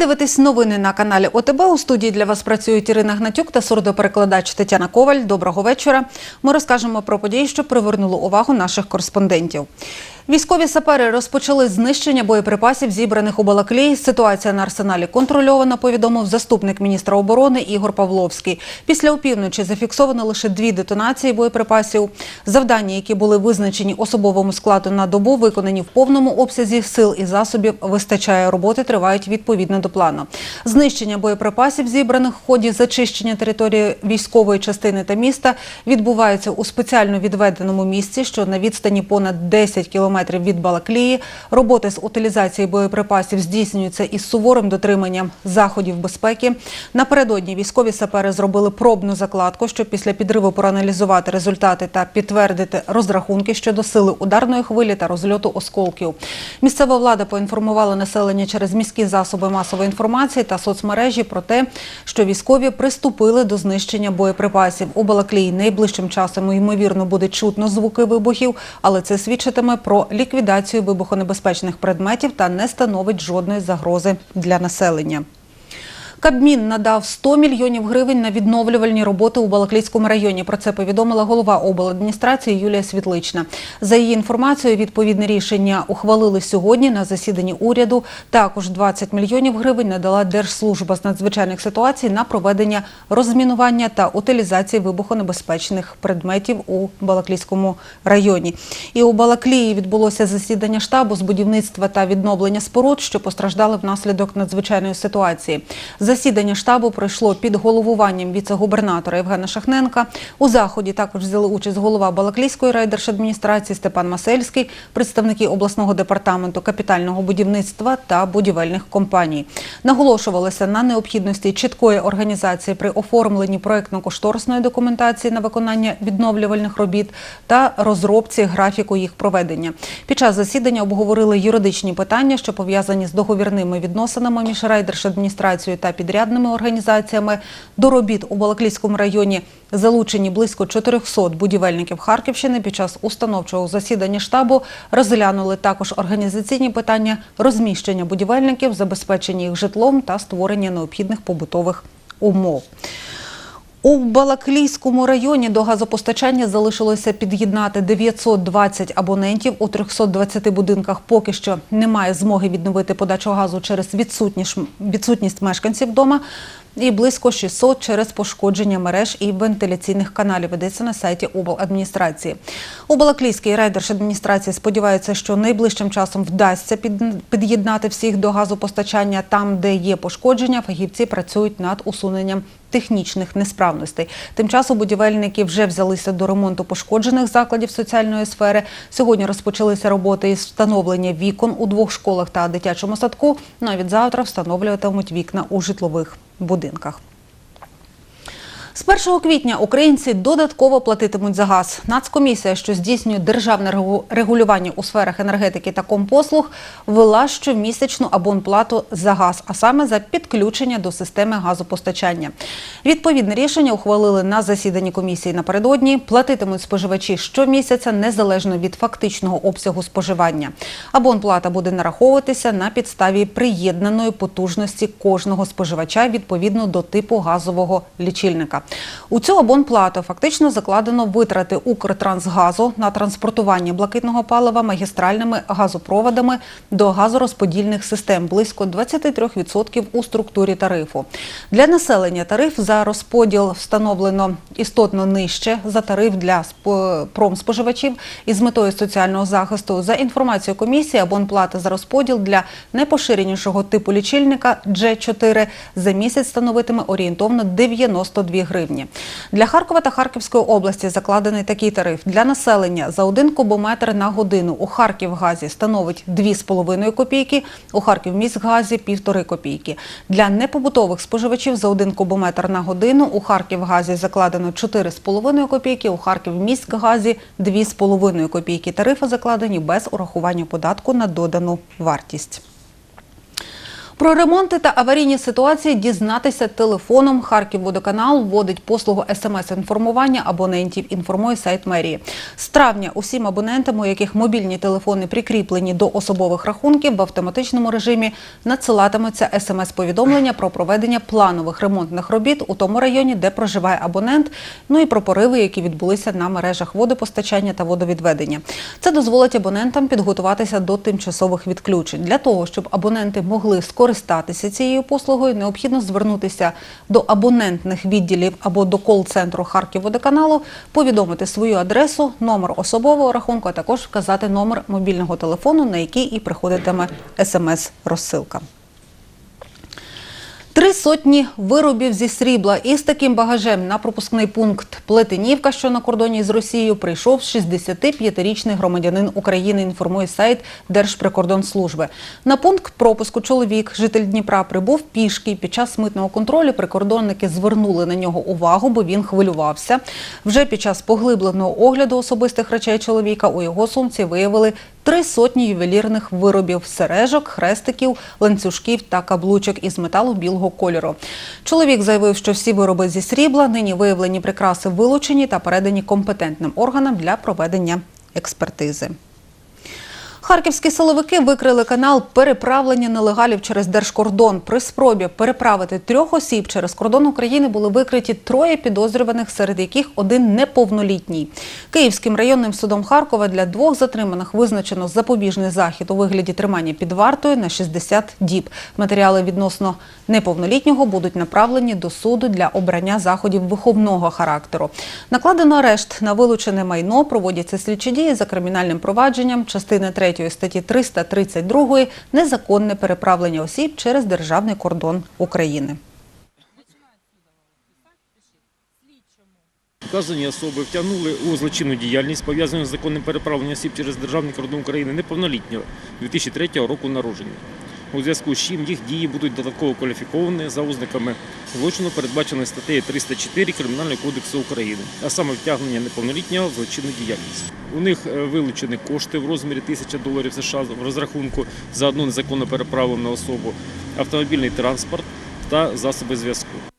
Ви дивитесь новини на каналі ОТБ. У студії для вас працюють Ірина Гнатюк та сурдоперекладач Тетяна Коваль. Доброго вечора. Ми розкажемо про події, що привернули увагу наших кореспондентів. Військові сапери розпочали знищення боєприпасів, зібраних у Балаклії. Ситуація на арсеналі контрольована, повідомив заступник міністра оборони Ігор Павловський. Після опівночі зафіксовано лише дві детонації боєприпасів. Завдання, які були визначені особовому складу на добу, виконані в повному обсязі сил і засобів. Вистачає роботи, тривають відповідно до плану. Знищення боєприпасів, зібраних в ході зачищення території військової частини та міста, відбувається у спеціально відведеному місці, що на відстані понад 10 кілометрів від Балаклії. Роботи з утилізації боєприпасів здійснюються із суворим дотриманням заходів безпеки. Напередодні військові сапери зробили пробну закладку, щоб після підриву проаналізувати результати та підтвердити розрахунки щодо сили ударної хвилі та розльоту осколків. Місцева влада поінформувала населення через міські засоби масової інформації та соцмережі про те, що військові приступили до знищення боєприпасів. У Балаклії найближчим часом ймовірно буде чутно звуки вибухів, але це свідчитиме про ліквідацію вибухонебезпечних предметів та не становить жодної загрози для населення. Кабмін надав 100 мільйонів гривень на відновлювальні роботи у Балаклійському районі. Про це повідомила голова обладміністрації Юлія Світлична. За її інформацією, відповідне рішення ухвалили сьогодні на засіданні уряду. Також 20 мільйонів гривень надала Держслужба з надзвичайних ситуацій на проведення розмінування та утилізації вибухонебезпечних предметів у Балаклійському районі. І у Балаклії відбулося засідання штабу з будівництва та відновлення споруд, що постраждали внаслідок надзвичайної ситуації. Засідання штабу пройшло під головуванням віце-губернатора Євгена Шахненка. У заході також взяли участь голова Балаклійської райдержадміністрації Степан Масельський, представники обласного департаменту капітального будівництва та будівельних компаній. Наголошувалося на необхідності чіткої організації при оформленні проєктно-кошторисної документації на виконання відновлювальних робіт та розробці графіку їх проведення. Під час засідання обговорили юридичні питання, що пов'язані з договірними відносинами між райдержадміністрацією та підрядними організаціями. До робіт у Балаклійському районі залучені близько 400 будівельників Харківщини. Під час установчого засідання штабу розглянули також організаційні питання розміщення будівельників, забезпечення їх житлом та створення необхідних побутових умов. У Балаклійському районі до газопостачання залишилося під'єднати 920 абонентів. У 320 будинках поки що немає змоги відновити подачу газу через відсутність, мешканців вдома і близько 600 через пошкодження мереж і вентиляційних каналів. Ведеться на сайті обладміністрації. У Балаклійській райдержадміністрації сподіваються, що найближчим часом вдасться під- під'єднати всіх до газопостачання там, де є пошкодження. Фахівці працюють над усуненням технічних несправностей. Тим часом будівельники вже взялися до ремонту пошкоджених закладів соціальної сфери. Сьогодні розпочалися роботи із встановлення вікон у двох школах та дитячому садку. А від завтра встановлюватимуть вікна у житлових будинках. З 1 квітня українці додатково платитимуть за газ. Нацкомісія, що здійснює державне регу- регулювання у сферах енергетики та компослуг, ввела щомісячну абонплату за газ, а саме за підключення до системи газопостачання. Відповідне рішення ухвалили на засіданні комісії напередодні. Платитимуть споживачі щомісяця незалежно від фактичного обсягу споживання. Абонплата буде нараховуватися на підставі приєднаної потужності кожного споживача відповідно до типу газового лічильника. У цю абонплату фактично закладено витрати Укртрансгазу на транспортування блакитного палива магістральними газопроводами до газорозподільних систем близько 23% у структурі тарифу. Для населення тариф за розподіл встановлено істотно нижче за тариф для спо- промспоживачів із метою соціального захисту. За інформацією комісії, абонплата за розподіл для найпоширенішого типу лічильника G4 за місяць становитиме орієнтовно 92 гривні. Для Харкова та Харківської області закладений такий тариф. Для населення за один кубометр на годину у Харківгазі становить 2,5 копійки, у Харківміськгазі – 1,5 копійки. Для непобутових споживачів за один кубометр на годину у Харківгазі закладено 4,5 копійки, у Харківміськгазі – 2,5 копійки. Тарифи закладені без урахування податку на додану вартість. Про ремонти та аварійні ситуації дізнатися телефоном. Харківводоканал вводить послугу смс-інформування абонентів. Інформує сайт мерії. З травня усім абонентам, у яких мобільні телефони прикріплені до особових рахунків, в автоматичному режимі надсилатиметься смс-повідомлення про проведення планових ремонтних робіт у тому районі, де проживає абонент. Ну і про пориви, які відбулися на мережах водопостачання та водовідведення. Це дозволить абонентам підготуватися до тимчасових відключень. Для того, щоб абоненти могли скористатися цією послугою, необхідно звернутися до абонентних відділів або до кол-центру Харківводоканалу, повідомити свою адресу, номер особового рахунку, а також вказати номер мобільного телефону, на який і приходитиме смс-розсилка. Три сотні виробів зі срібла із таким багажем на пропускний пункт Плетенівка, що на кордоні з Росією, прийшов 65-річний громадянин України, інформує сайт Держприкордонслужби. На пункт пропуску чоловік, житель Дніпра, прибув пішки. Під час митного контролю прикордонники звернули на нього увагу, бо він хвилювався. Вже під час поглибленого огляду особистих речей чоловіка у його сумці виявили три сотні ювелірних виробів – сережок, хрестиків, ланцюжків та каблучок із металу білого кольору. Чоловік заявив, що всі вироби зі срібла, нині виявлені прикраси вилучені та передані компетентним органам для проведення експертизи. Харківські силовики викрили канал переправлення нелегалів через держкордон. При спробі переправити трьох осіб через кордон України були викриті троє підозрюваних, серед яких один неповнолітній. Київським районним судом Харкова для двох затриманих визначено запобіжний захід у вигляді тримання під вартою на 60 діб. Матеріали відносно неповнолітнього будуть направлені до суду для обрання заходів виховного характеру. Накладено арешт на вилучене майно, проводяться слідчі дії за кримінальним провадженням частини 3 статті 332 незаконне переправлення осіб через державний кордон України. Вказані особи втягнули у злочинну діяльність, пов'язану з законним переправленням осіб через державний кордон України неповнолітнього 2003 року народження. У зв'язку з чим їх дії будуть додатково кваліфіковані за ознаками злочину, передбаченої статтею 304 Кримінального кодексу України, а саме втягнення неповнолітнього в злочинну діяльність. У них е, вилучені кошти в розмірі 1000 доларів США в розрахунку за одну незаконно переправлену особу, автомобільний транспорт та засоби зв'язку.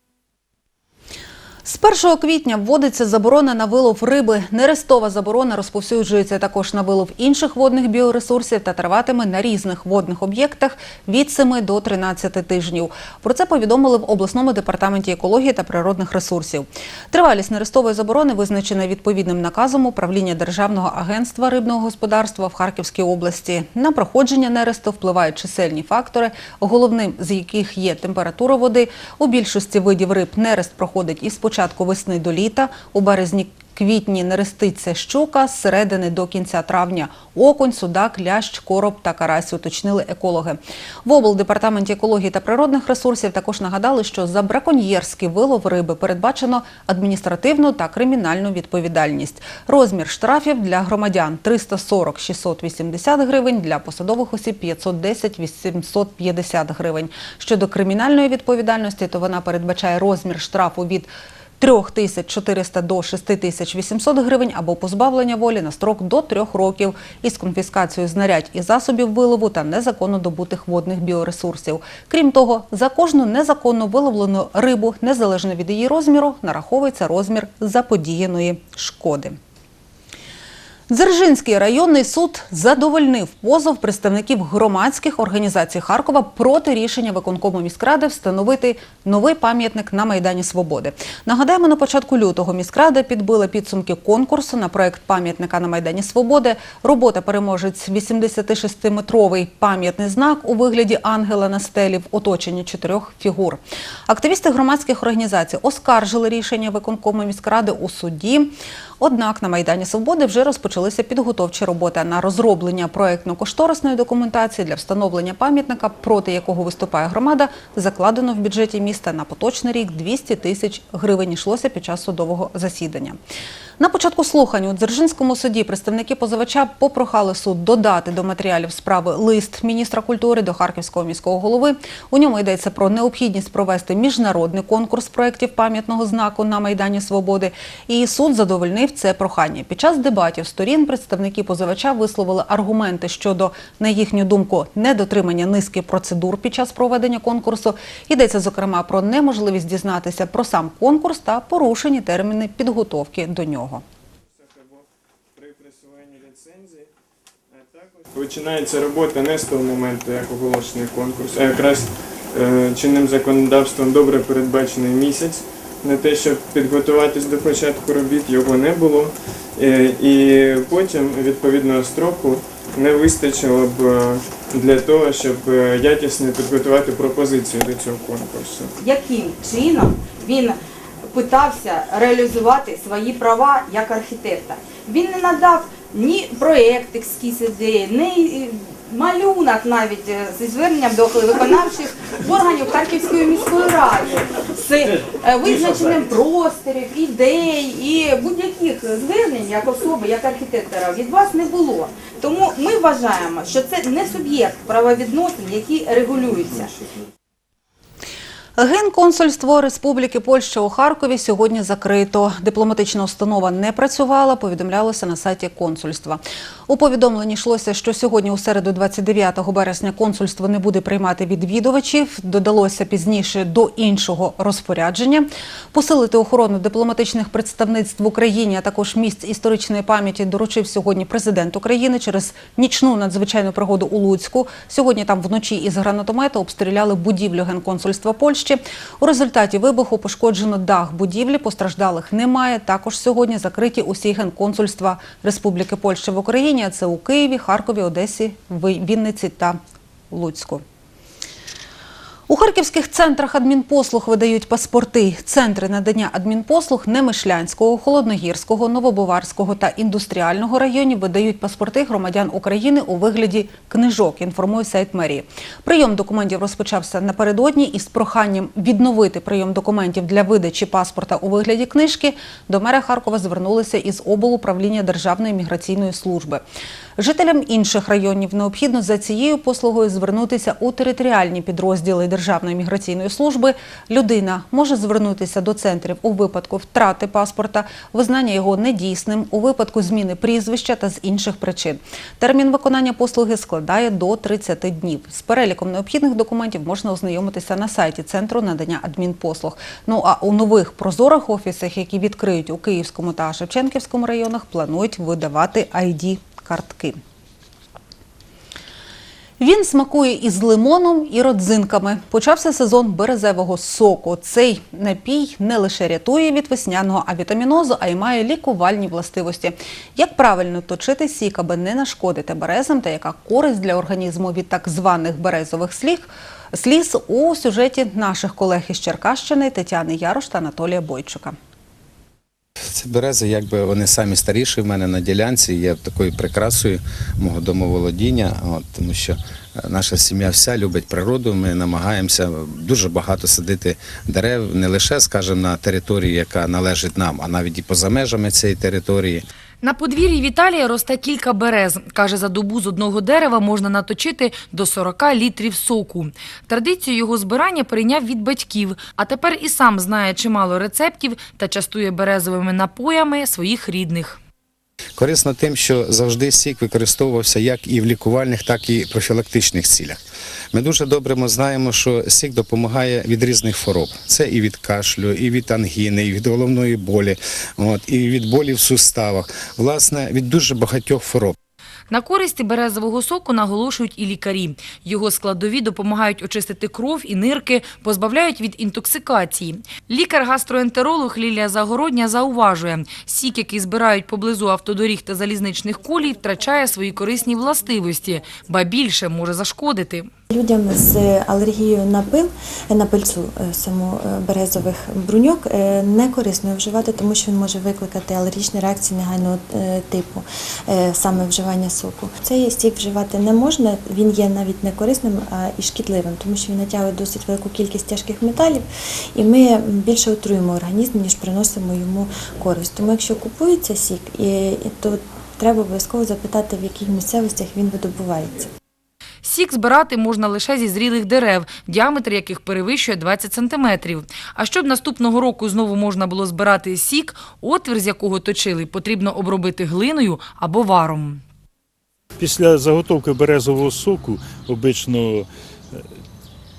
З 1 квітня вводиться заборона на вилов риби. Нерестова заборона розповсюджується також на вилов інших водних біоресурсів та триватиме на різних водних об'єктах від 7 до 13 тижнів. Про це повідомили в обласному департаменті екології та природних ресурсів. Тривалість нерестової заборони визначена відповідним наказом управління Державного агентства рибного господарства в Харківській області. На проходження нересту впливають чисельні фактори, головним з яких є температура води. У більшості видів риб нерест проходить із початку весни до літа, у березні квітні нереститься щука, з середини до кінця травня окунь, судак, лящ, короб та карась, уточнили екологи. В облдепартаменті екології та природних ресурсів також нагадали, що за браконьєрський вилов риби передбачено адміністративну та кримінальну відповідальність. Розмір штрафів для громадян 340-680 гривень, для посадових осіб 510-850 гривень. Щодо кримінальної відповідальності, то вона передбачає розмір штрафу від 3400 до 6800 гривень або позбавлення волі на строк до трьох років із конфіскацією знарядь і засобів вилову та незаконно добутих водних біоресурсів. Крім того, за кожну незаконно виловлену рибу, незалежно від її розміру, нараховується розмір заподіяної шкоди. Дзержинський районний суд задовольнив позов представників громадських організацій Харкова проти рішення виконкому міськради встановити новий пам'ятник на Майдані Свободи. Нагадаємо, на початку лютого міськрада підбила підсумки конкурсу на проект пам'ятника на Майдані Свободи. Робота переможець 86-метровий пам'ятний знак у вигляді ангела на стелі в оточенні чотирьох фігур. Активісти громадських організацій оскаржили рішення виконкому міськради у суді. Однак на Майдані Свободи вже розпочалися підготовчі роботи на розроблення проєктно-кошторисної документації для встановлення пам'ятника, проти якого виступає громада, закладено в бюджеті міста на поточний рік 200 тисяч гривень. Йшлося під час судового засідання. На початку слухань у Дзержинському суді представники позивача попрохали суд додати до матеріалів справи лист міністра культури до Харківського міського голови. У ньому йдеться про необхідність провести міжнародний конкурс проєктів пам'ятного знаку на Майдані Свободи. І суд задовольнився задовольнив це прохання. Під час дебатів сторін представники позивача висловили аргументи щодо, на їхню думку, недотримання низки процедур під час проведення конкурсу. Йдеться зокрема про неможливість дізнатися про сам конкурс та порушені терміни підготовки до нього. починається робота не з того моменту, як оголошений конкурс, а якраз е, чинним законодавством добре передбачений місяць. На те, щоб підготуватись до початку робіт, його не було. Е, І потім відповідного строку не вистачило б е, для того, щоб е, якісно підготувати пропозицію до цього конкурсу. яким чином він питався реалізувати свої права як архітектор. Він не надав ні проєкт ескіз ні малюнок навіть е, зі зверненням до виконавчих органів Харківської міської ради з е, визначенням просторів, ідей і будь-яких звернень як особи, як архітектора від вас не було. Тому ми вважаємо, що це не суб'єкт правовідносин, які регулюються. Генконсульство Республіки Польща у Харкові сьогодні закрито. Дипломатична установа не працювала, повідомлялося на сайті консульства. У повідомленні йшлося, що сьогодні, у середу, 29 березня, консульство не буде приймати відвідувачів. Додалося пізніше до іншого розпорядження. Посилити охорону дипломатичних представництв в Україні, а також місць історичної пам'яті доручив сьогодні президент України через нічну надзвичайну пригоду у Луцьку. Сьогодні там вночі із гранатомета обстріляли будівлю генконсульства Польщі. У результаті вибуху пошкоджено дах будівлі, постраждалих немає. Також сьогодні закриті усі генконсульства Республіки Польща в Україні. Це у Києві, Харкові, Одесі, Вінниці та Луцьку. У харківських центрах адмінпослуг видають паспорти. Центри надання адмінпослуг Немишлянського, Холодногірського, Новобуварського та індустріального районів видають паспорти громадян України у вигляді книжок, інформує сайт мерії. Прийом документів розпочався напередодні із проханням відновити прийом документів для видачі паспорта у вигляді книжки. До мера Харкова звернулися із облуправління Державної міграційної служби. Жителям інших районів необхідно за цією послугою звернутися у територіальні підрозділи Державної міграційної служби. Людина може звернутися до центрів у випадку втрати паспорта, визнання його недійсним, у випадку зміни прізвища та з інших причин. Термін виконання послуги складає до 30 днів. З переліком необхідних документів можна ознайомитися на сайті Центру надання адмінпослуг. Ну а у нових прозорих офісах, які відкриють у Київському та Шевченківському районах, планують видавати ID картки. Він смакує із лимоном і родзинками. Почався сезон березевого соку. Цей напій не лише рятує від весняного авітамінозу, а й має лікувальні властивості. Як правильно точити сік, аби не нашкодити березам, та яка користь для організму від так званих березових сліг, сліз у сюжеті наших колег із Черкащини Тетяни Ярош та Анатолія Бойчука. Ці берези, якби вони самі старіші в мене на ділянці, є такою прикрасою мого домоволодіння, от, тому що е, наша сім'я вся любить природу. Ми намагаємося дуже багато садити дерев, не лише, скажімо, на території, яка належить нам, а навіть і поза межами цієї території. На подвір'ї Віталія росте кілька берез. Каже, за добу з одного дерева можна наточити до 40 літрів соку. Традицію його збирання прийняв від батьків, а тепер і сам знає чимало рецептів та частує березовими напоями своїх рідних. Корисно тим, що завжди сік використовувався як і в лікувальних, так і профілактичних цілях. Ми дуже добре знаємо, що сік допомагає від різних хвороб. Це і від кашлю, і від ангіни, і від головної болі, от, і від болі в суставах, власне, від дуже багатьох хвороб. На користь березового соку наголошують і лікарі. Його складові допомагають очистити кров і нирки, позбавляють від інтоксикації. Лікар-гастроентеролог Лілія Загородня зауважує, сік, який збирають поблизу автодоріг та залізничних колій, втрачає свої корисні властивості, ба більше може зашкодити. Людям з алергією на пил, на пильцу е, саму е, березових бруньок е, не корисно вживати, тому що він може викликати алергічні реакції негайного типу, саме вживання соку. Цей стік вживати не можна, він є навіть не корисним, а і шкідливим, тому що він натягує досить велику кількість тяжких металів, і ми більше отруємо організм, ніж приносимо йому користь. Тому якщо купується сік, то треба обов'язково запитати, в яких місцевостях він видобувається. Сік збирати можна лише зі зрілих дерев, діаметр яких перевищує 20 сантиметрів. А щоб наступного року знову можна було збирати сік, отвір з якого точили, потрібно обробити глиною або варом. Після заготовки березового соку обично е,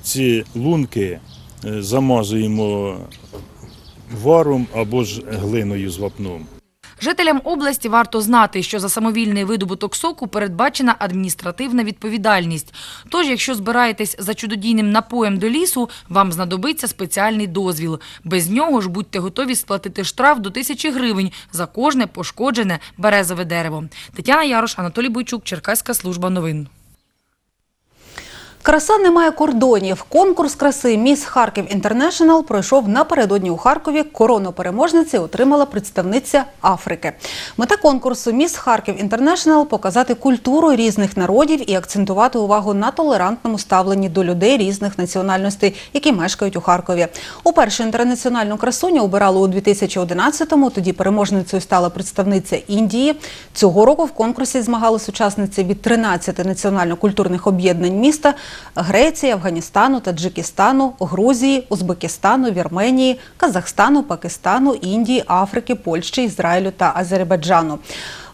ці лунки е, замазуємо варом або ж глиною з вапном. Жителям області варто знати, що за самовільний видобуток соку передбачена адміністративна відповідальність. Тож, якщо збираєтесь за чудодійним напоєм до лісу, вам знадобиться спеціальний дозвіл. Без нього ж будьте готові сплатити штраф до тисячі гривень за кожне пошкоджене березове дерево. Тетяна Ярош, Анатолій Бойчук, Черкаська служба новин. Краса не має кордонів. Конкурс краси Міс Харків Інтернешнл пройшов напередодні у Харкові. Корону переможниці отримала представниця Африки. Мета конкурсу Міс Харків Інтернешнл показати культуру різних народів і акцентувати увагу на толерантному ставленні до людей різних національностей, які мешкають у Харкові. Уперше інтернаціональну красуню обирали у 2011-му. Тоді переможницею стала представниця Індії. Цього року в конкурсі змагалися учасниці від 13 національно-культурних об'єднань міста – Греції, Афганістану, Таджикистану, Грузії, Узбекистану, Вірменії, Казахстану, Пакистану, Індії, Африки, Польщі, Ізраїлю та Азербайджану.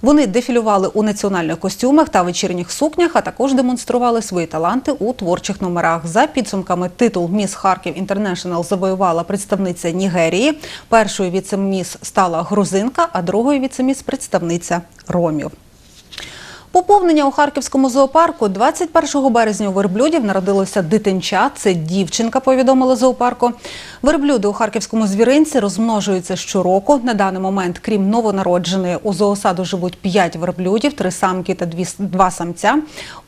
Вони дефілювали у національних костюмах та вечірніх сукнях, а також демонстрували свої таланти у творчих номерах. За підсумками титул Міс Харків Інтернешнл завоювала представниця Нігерії. Першою віцеміс стала грузинка, а другою віцеміс представниця ромів. Поповнення у Харківському зоопарку 21 березня у верблюдів народилося дитинча. Це дівчинка, повідомили зоопарку. Верблюди у харківському звіринці розмножуються щороку. На даний момент, крім новонародженої, у зоосаду живуть 5 верблюдів, 3 самки та 2 самця.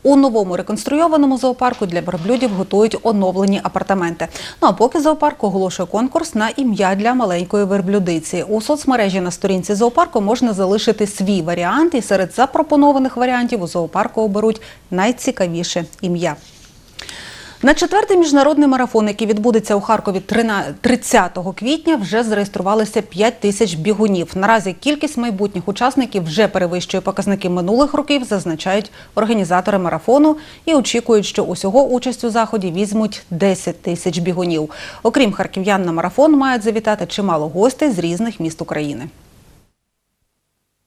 У новому реконструйованому зоопарку для верблюдів готують оновлені апартаменти. Ну а поки зоопарк оголошує конкурс на ім'я для маленької верблюдиці. У соцмережі на сторінці зоопарку можна залишити свій варіант, і серед запропонованих варіантів у зоопарку оберуть найцікавіше ім'я. На четвертий міжнародний марафон, який відбудеться у Харкові 30 квітня, вже зареєструвалися 5 тисяч бігунів. Наразі кількість майбутніх учасників вже перевищує показники минулих років, зазначають організатори марафону і очікують, що усього участь у заході візьмуть 10 тисяч бігунів. Окрім харків'ян на марафон мають завітати чимало гостей з різних міст України.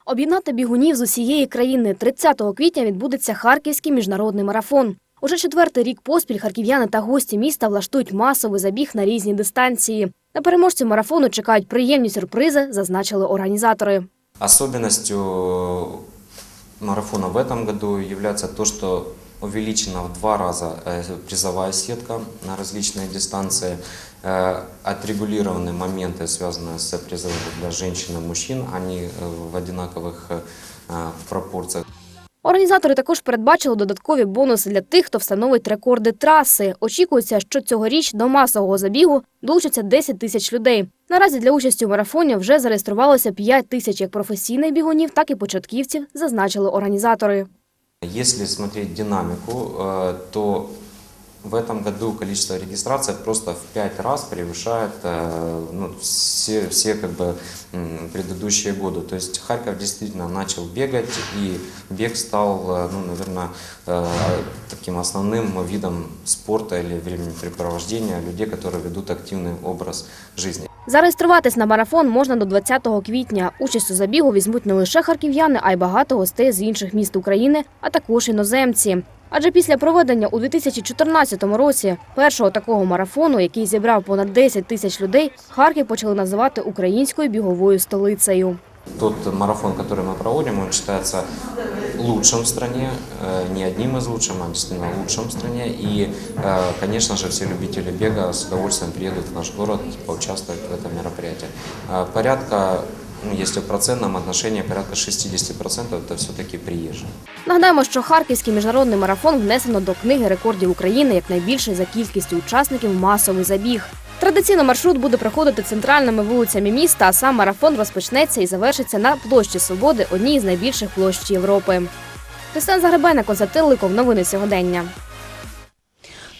Об'єднати бігунів з усієї країни 30 квітня відбудеться Харківський міжнародний марафон. Уже четвертий рік поспіль харків'яни та гості міста влаштують масовий забіг на різні дистанції. На переможців марафону чекають приємні сюрпризи, зазначили організатори. Особливістю марафона в этом году є то, что увеличена в два раза э, призовая сетка на различные дистанции, э, отрегулированы моменты, связанные с призовом для женщин и мужчин, они э, в одинаковых э, пропорциях. Організатори також передбачили додаткові бонуси для тих, хто встановить рекорди траси. Очікується, що цьогоріч до масового забігу долучаться 10 тисяч людей. Наразі для участі у марафоні вже зареєструвалося 5 тисяч як професійних бігунів, так і початківців, зазначили організатори. Если смотреть динамику, э, то в этом году количество регистраций просто в пять раз превышает э, ну, все, все как бы, предыдущие годы. То есть Харьков действительно начал бегать, и бег стал, э, ну, наверное, таким основным видом спорта или времяпрепровождения людей, которые ведут активный образ жизни. Зареєструватись на марафон можна до 20 квітня. Участь у забігу візьмуть не лише харків'яни, а й багато гостей з інших міст України, а також іноземці. Адже після проведення у 2014 році першого такого марафону, який зібрав понад 10 тисяч людей, Харків почали називати українською біговою столицею. Тот марафон, который мы проводим, он считается лучшим в стране, э, не одним из лучших, а действительно лучшим в стране. И, э, конечно же, все любители бега с удовольствием приедут в наш город поучаствовать в этом мероприятии. Э, Порядка, ну, если в процентном отношении, порядка 60% это все-таки приезжие. Нагадаємо, що Харківський міжнародний марафон внесено до книги рекордів України як найбільший за кількістю учасників масовий забіг. Традиційно маршрут буде проходити центральними вулицями міста, а сам марафон розпочнеться і завершиться на площі Свободи, одній з найбільших площ Європи. Христина Загребена, Константин Ликов, новини сьогодення.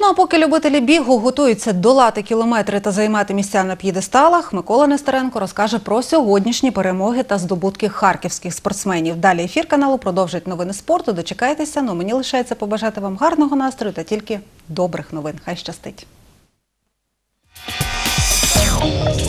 Ну а поки любителі бігу готуються долати кілометри та займати місця на п'єдесталах, Микола Нестеренко розкаже про сьогоднішні перемоги та здобутки харківських спортсменів. Далі ефір каналу продовжить новини спорту. Дочекайтеся. Ну мені лишається побажати вам гарного настрою та тільки добрих новин. Хай щастить. Доброго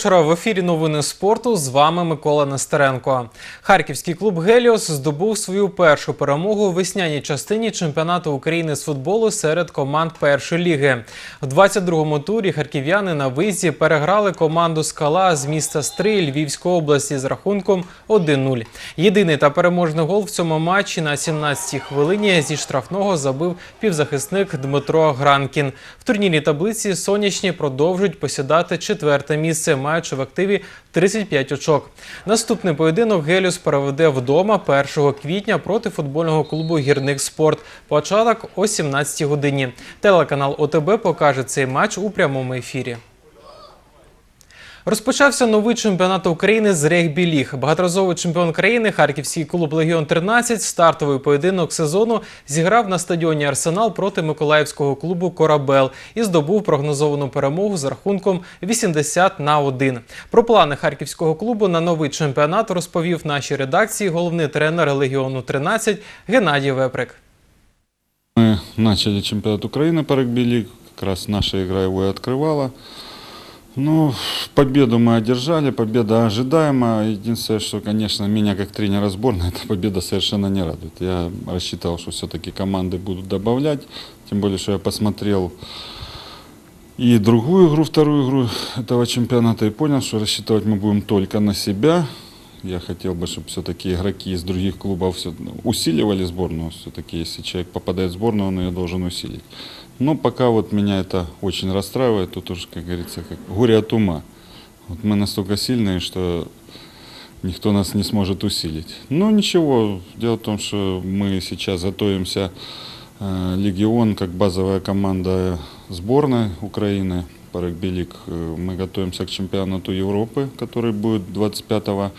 вечора. В ефірі новини спорту. З вами Микола Нестеренко. Харківський клуб Геліос здобув свою першу перемогу у весняній частині чемпіонату України з футболу серед команд першої ліги. В 22-му турі харків'яни на виїзді переграли команду Скала з міста Стрий Львівської області з рахунком 1-0. Єдиний та переможний гол в цьому матчі на 17-й хвилині зі штрафного забив півзахисник Дмитро Гранкін. В турнірній таблиці сонячні продовжують посідати четверте місце, маючи в активі 35 очок. Наступний поєдинок Геліус проведе вдома 1 квітня проти футбольного клубу Гірник Спорт. Початок о 17 годині. Телеканал ОТБ покаже цей матч у прямому ефірі. Розпочався новий чемпіонат України з регбі-ліг. Багаторазовий чемпіон країни Харківський клуб Легіон 13 стартовий поєдинок сезону зіграв на стадіоні Арсенал проти Миколаївського клубу Корабел і здобув прогнозовану перемогу з рахунком 80 на 1. Про плани харківського клубу на новий чемпіонат розповів нашій редакції головний тренер Легіону 13 Геннадій Веприк. Мы начали чемпионат Украины по регби-лиг, как раз наша игра его и открывала. Ну, победу мы одержали, победа ожидаема. Единственное, что, конечно, меня как тренера сборной эта победа совершенно не радует. Я рассчитывал, что все-таки команды будут добавлять, тем более, что я посмотрел и другую игру, вторую игру этого чемпионата и понял, что рассчитывать мы будем только на себя. Я хотел бы, чтобы все-таки игроки из других клубов всё- усиливали сборную. Все-таки, если человек попадает в сборную, он ее должен усилить. Но пока вот меня это очень расстраивает. Тут уж, как говорится, как горе от ума. Вот мы настолько сильные, что никто нас не сможет усилить. Но ничего, дело в том, что мы сейчас готовимся, э, Легион как базовая команда сборной Украины по регби-лиг. Э, Мы готовимся к чемпионату Европы, который будет 25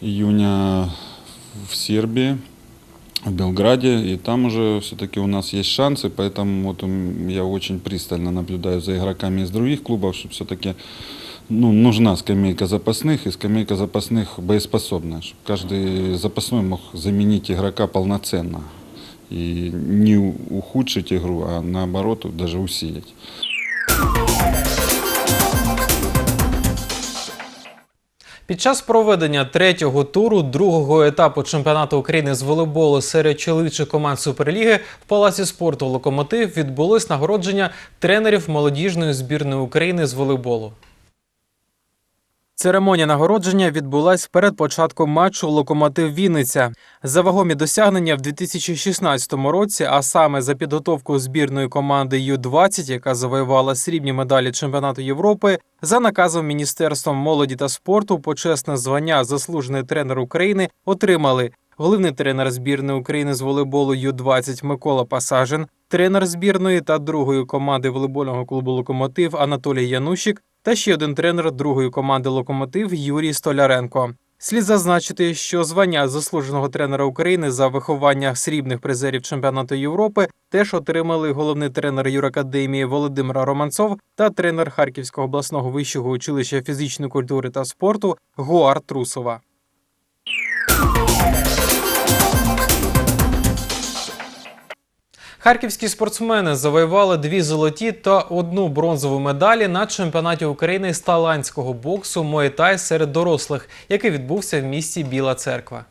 июня в Сербии, в Белграде, и там уже все-таки у нас есть шансы, поэтому вот м, я очень пристально наблюдаю за игроками из других клубов, чтобы все-таки ну, нужна скамейка запасных, и скамейка запасных боеспособная, чтобы каждый запасной мог заменить игрока полноценно и не у- ухудшить игру, а наоборот даже усилить. Під час проведення третього туру другого етапу чемпіонату України з волейболу серед чоловічих команд Суперліги в Палаці спорту Локомотив відбулось нагородження тренерів молодіжної збірної України з волейболу. Церемонія нагородження відбулась перед початком матчу Локомотив Вінниця. За вагомі досягнення в 2016 році, а саме за підготовку збірної команди Ю-20, яка завоювала срібні медалі чемпіонату Європи, за наказом Міністерством молоді та спорту почесне звання заслужений тренер України отримали головний тренер збірної України з волейболу Ю-20 Микола Пасажин, тренер збірної та другої команди волейбольного клубу Локомотив Анатолій Янущик та ще один тренер другої команди Локомотив Юрій Столяренко. Слід зазначити, що звання заслуженого тренера України за виховання срібних призерів чемпіонату Європи теж отримали головний тренер юракадемії Володимира Романцов та тренер Харківського обласного вищого училища фізичної культури та спорту Гуар Трусова. Харківські спортсмени завоювали дві золоті та одну бронзову медалі на чемпіонаті України з талантського боксу Муay-Тай серед дорослих, який відбувся в місті Біла Церква.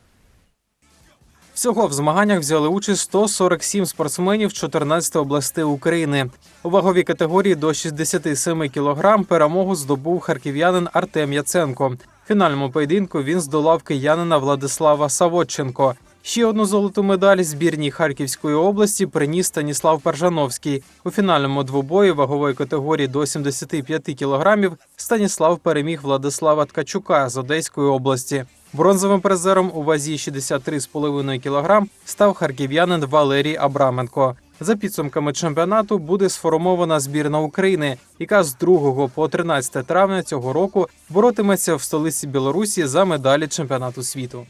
Всього в змаганнях взяли участь 147 спортсменів з 14 областей України. У ваговій категорії до 67 кг перемогу здобув харків'янин Артем Яценко. В фінальному поєдинку він здолав киянина Владислава Савотченко. Ще одну золоту медаль збірній Харківської області приніс Станіслав Паржановський. У фінальному двобої вагової категорії до 75 кілограмів Станіслав переміг Владислава Ткачука з Одеської області. Бронзовим призером у вазі 63,5 кг став харків'янин Валерій Абраменко. За підсумками чемпіонату буде сформована збірна України, яка з 2 по 13 травня цього року боротиметься в столиці Білорусі за медалі чемпіонату світу.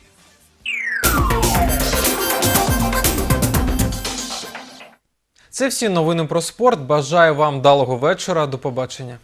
Це всі новини про спорт. Бажаю вам далого вечора. До побачення.